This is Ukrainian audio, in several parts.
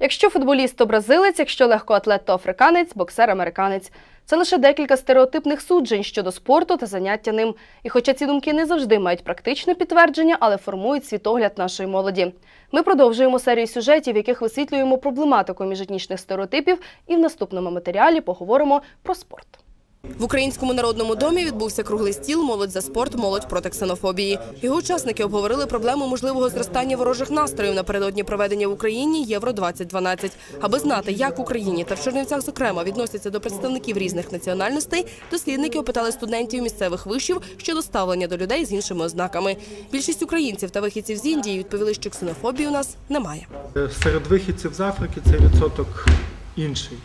Якщо футболіст то бразилець, якщо легкоатлет то африканець, боксер американець. Це лише декілька стереотипних суджень щодо спорту та заняття ним. І хоча ці думки не завжди мають практичне підтвердження, але формують світогляд нашої молоді. Ми продовжуємо серію сюжетів, в яких висвітлюємо проблематику міжетнічних стереотипів, і в наступному матеріалі поговоримо про спорт. В українському народному домі відбувся круглий стіл Молодь за спорт, молодь проти ксенофобії. Його учасники обговорили проблему можливого зростання ворожих настроїв напередодні проведення в Україні Євро 2012 Аби знати, як в Україні та в Чернівцях, зокрема, відносяться до представників різних національностей, дослідники опитали студентів місцевих вишів щодо ставлення до людей з іншими ознаками. Більшість українців та вихідців з Індії відповіли, що ксенофобії у нас немає. Серед вихідців з Африки цей відсоток інший.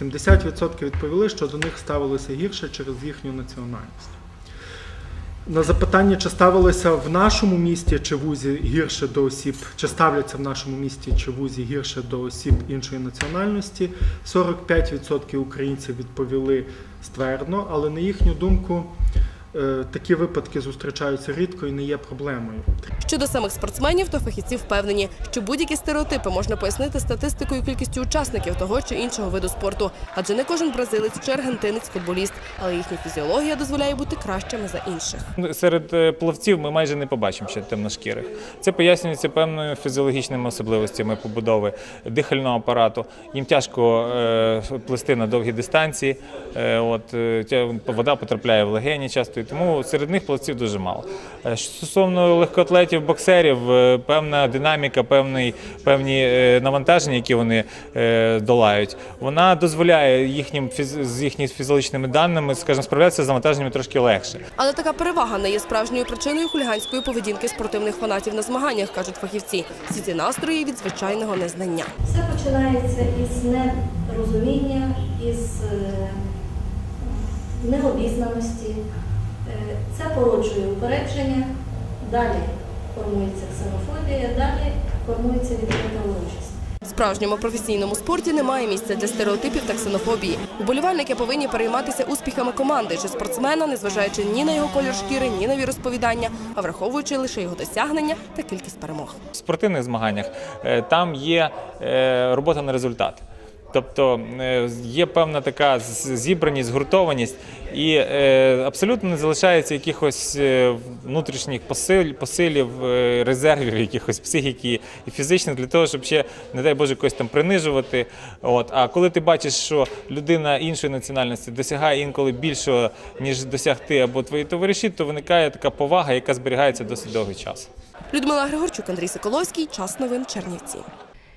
70% відповіли, що до них ставилося гірше через їхню національність. На запитання, чи ставилися в нашому місті чи вузі гірше до осіб, чи ставляться в нашому місті чи вузі гірше до осіб іншої національності, 45% українців відповіли ствердно, але на їхню думку такі випадки зустрічаються рідко і не є проблемою. Щодо самих спортсменів, то фахівці впевнені, що будь-які стереотипи можна пояснити статистикою кількістю учасників того чи іншого виду спорту. Адже не кожен бразилець чи аргентинець футболіст, але їхня фізіологія дозволяє бути кращими за інших. Серед е, плавців ми майже не побачимо ще темношкірих. Це пояснюється певними фізіологічними особливостями побудови дихального апарату. Їм тяжко е, плисти на довгі дистанції. Е, От е, вода потрапляє в легені часто, і тому серед них плавців дуже мало. Е, що Стосовно легкоатлетів, боксерів, е, певна динаміка, певний, певні е, навантаження, які вони е, долають, вона дозволяє їхнім з їхніми фізіологічними даними, скажімо, справлятися з навантаженнями трошки легше. Але така перевага не є справжньою причиною хуліганської поведінки спортивних фанатів на змаганнях, кажуть фахівці. Всі ці настрої від звичайного незнання. Все починається із нерозуміння, із е, необізнаності. Е, Це породжує упередження, далі формується ксенофобія, далі формується відкрита ворожість. В справжньому професійному спорті немає місця для стереотипів та ксенофобії. Уболівальники повинні перейматися успіхами команди чи спортсмена, незважаючи ні на його колір шкіри, ні на віросповідання, а враховуючи лише його досягнення та кількість перемог. в спортивних змаганнях е, там є е, робота на результат. Тобто е, є певна така зібраність, згуртованість, і е, абсолютно не залишається якихось е, внутрішніх посиль, посилів, резервів, якихось психіки і фізичних для того, щоб ще, не дай Боже, когось там принижувати. От. А коли ти бачиш, що людина іншої національності досягає інколи більшого, ніж досягти або твої товариші, то виникає така повага, яка зберігається досить довгий час. Людмила Григорчук, Андрій Соколовський. Час новин Чернівці.